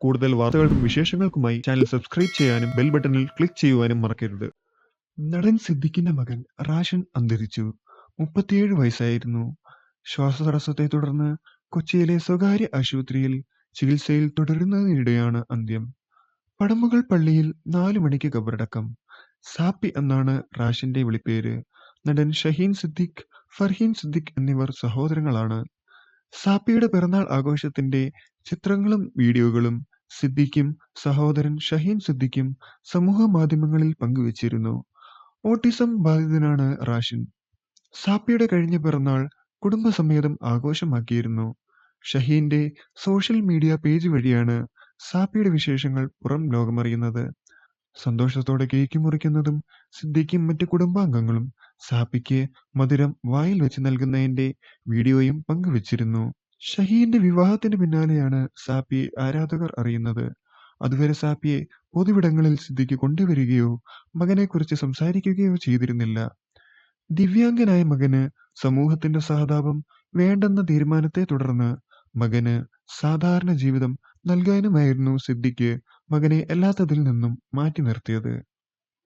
കൂടുതൽ വാർത്തകൾക്കും വിശേഷങ്ങൾക്കുമായി ചാനൽ സബ്സ്ക്രൈബ് ചെയ്യാനും ബെൽ ബട്ടണിൽ ക്ലിക്ക് ചെയ്യുവാനും മറക്കരുത്. നടൻ സിദ്ദിഖിന്റെ മകൻ റാഷൻ അന്തരിച്ചു. മുപ്പത്തിയേഴ് വയസ്സായിരുന്നു. ശ്വാസതടസ്സത്തെ തുടർന്ന് കൊച്ചിയിലെ സ്വകാര്യ ആശുപത്രിയിൽ ചികിത്സയിൽ തുടരുന്നതിനിടെയാണ് അന്ത്യം. പടമുകൾ പള്ളിയിൽ നാലു മണിക്ക് കബറടക്കം. സാപ്പി എന്നാണ് റാഷിന്റെ വിളിപ്പേര്. നടൻ ഷഹീൻ സിദ്ദിഖ് ഫർഹീൻ സിദ്ദിഖ് എന്നിവർ സഹോദരങ്ങളാണ്. സാപ്പിയുടെ പിറന്നാൾ ആഘോഷത്തിന്റെ ചിത്രങ്ങളും വീഡിയോകളും സിദ്ദിഖും സഹോദരൻ ഷഹീൻ സിദ്ദിഖും സമൂഹ മാധ്യമങ്ങളിൽ പങ്കുവച്ചിരുന്നു. ഓട്ടിസം ബാധിതനാണ് റാഷിൻ. സാപ്പിയുടെ കഴിഞ്ഞ പിറന്നാൾ കുടുംബസമേതം ആഘോഷമാക്കിയിരുന്നു. ഷഹീന്റെ സോഷ്യൽ മീഡിയ പേജ് വഴിയാണ് സാപ്പിയുടെ വിശേഷങ്ങൾ പുറം ലോകമറിയുന്നത്. സന്തോഷത്തോടെ കേക്ക് മുറിക്കുന്നതും സിദ്ദിഖും മറ്റു കുടുംബാംഗങ്ങളും സാപ്പിക്ക് മധുരം വായിൽ വെച്ച് നൽകുന്നതിന്റെ വീഡിയോയും പങ്കുവച്ചിരുന്നു. ഷഹീന്റെ വിവാഹത്തിന് പിന്നാലെയാണ് സാപ്പിയെ ആരാധകർ അറിയുന്നത്. അതുവരെ സാപ്പിയെ പൊതുവിടങ്ങളിൽ സിദ്ദിഖ് കൊണ്ടുവരികയോ മകനെക്കുറിച്ച് സംസാരിക്കുകയോ ചെയ്തിരുന്നില്ല. ദിവ്യാംഗനായ മകന് സമൂഹത്തിന്റെ സഹതാപം വേണ്ടെന്ന തീരുമാനത്തെ തുടർന്ന് മകന് സാധാരണ ജീവിതം നൽകാനുമായിരുന്നു സിദ്ദിഖ് മകനെ എല്ലാത്തതിൽ നിന്നും മാറ്റി നിർത്തിയത്.